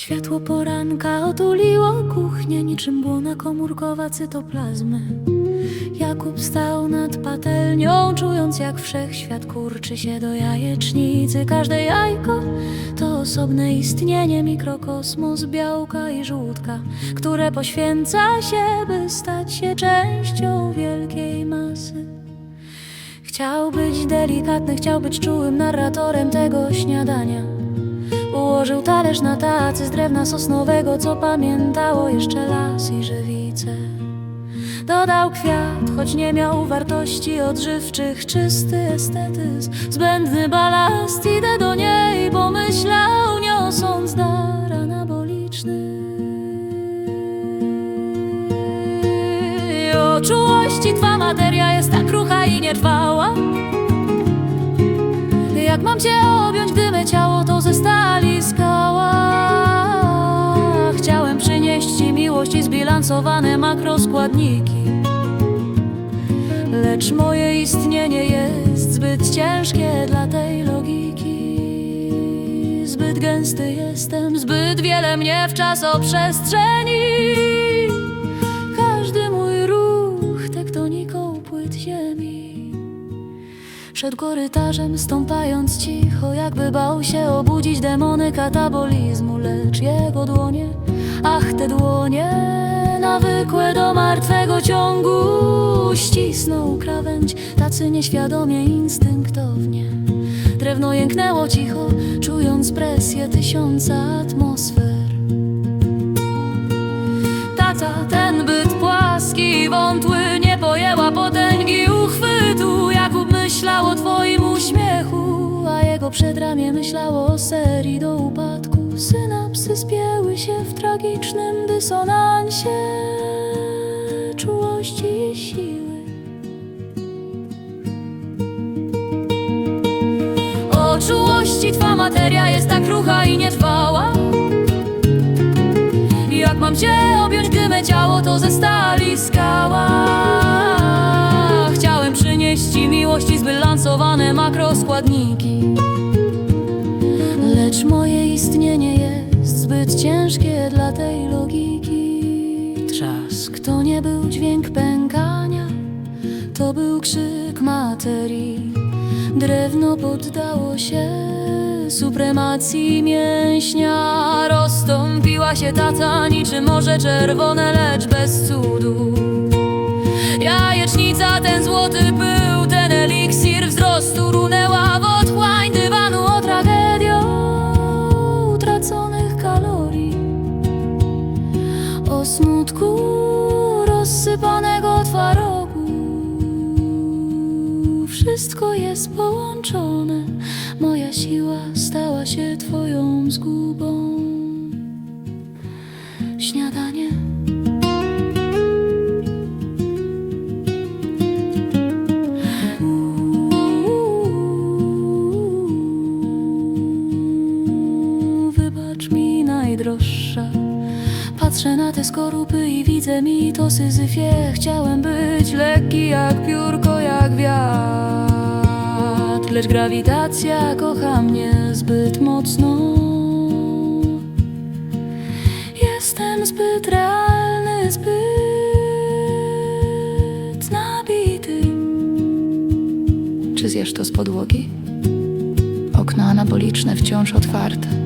Światło poranka otuliło kuchnię Niczym błona komórkowa cytoplazmy. Jakub stał nad patelnią Czując jak wszechświat kurczy się do jajecznicy. Każde jajko to osobne istnienie Mikrokosmos białka i żółtka Które poświęca się, by stać się częścią wielkiej masy. Chciał być delikatny, chciał być czułym narratorem tego śniadania Ułożył talerz na tacy z drewna sosnowego, co pamiętało jeszcze las i żywice. Dodał kwiat, choć nie miał wartości odżywczych, czysty estetyzm, zbędny balast. Idę do niej, pomyślał, niosąc dar anaboliczny. O czułości twa materia jest tak krucha i nietrwała. Jak mam cię objąć, gdy me ciało to ze zbilansowane makroskładniki. Lecz moje istnienie jest zbyt ciężkie dla tej logiki. Zbyt gęsty jestem, zbyt wiele mnie w czasoprzestrzeni Każdy mój ruch tektoniką płyt ziemi. Szedł korytarzem, stąpając cicho, jakby bał się obudzić demony katabolizmu, lecz jego dłonie, ach te dłonie, nawykłe do martwego ciągu, ścisnął krawędź, tacy nieświadomie, instynktownie. Drewno jęknęło cicho, czując presję tysiąca atmosfer. Tata, ten byt płaski wątły nie pojęła potęgi uchwytu. Jakub myślał o twoim uśmiechu, a jego przedramię myślało o serii do upadku. Synapsy spięły się w tragicznym dysonansie czułości i siły. O czułości twa materia jest tak krucha i nietrwała. Jak mam cię objąć, gdy me ciało to ze stali skała Chciałem przynieść ci miłość i zbilansowane makroskładniki Lecz moje istnienie jest zbyt ciężkie był dźwięk pękania To był krzyk materii. Drewno poddało się supremacji mięśnia. Rozstąpiła się tata niczym morze czerwone, lecz bez cudu. Jajecznica, ten złoty pył, ten eliksir wzrostu Runęła w rozsypanego twarogu Wszystko jest połączone. Moja siła stała się twoją zgubą Patrzę na te skorupy i widzę mi to syzyfie Chciałem być lekki jak piórko, jak wiatr Lecz grawitacja kocha mnie zbyt mocno Jestem zbyt realny, zbyt nabity Czy zjesz to z podłogi? Okna anaboliczne wciąż otwarte.